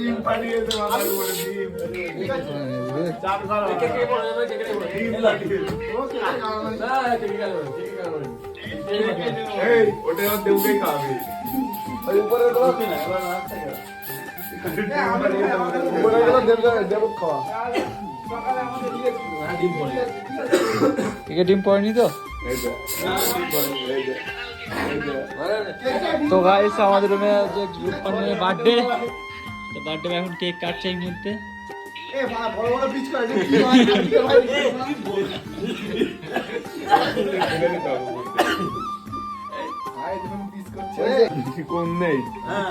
ডিম মাথার উপরে ডিম চাপ খাওয়া কে কে বলে কে কে বলে ডিম না পাঠিয়েছে কে কে বলে কে কে এই কি না ডিম পড়েনি তো? যে যে যে তো গাইস আমাদের রুমে যে রূপপানের বার্থডে তো বার্থডে এখন কেক কাটছে এই মুহূর্তে। কোন নেই। হ্যাঁ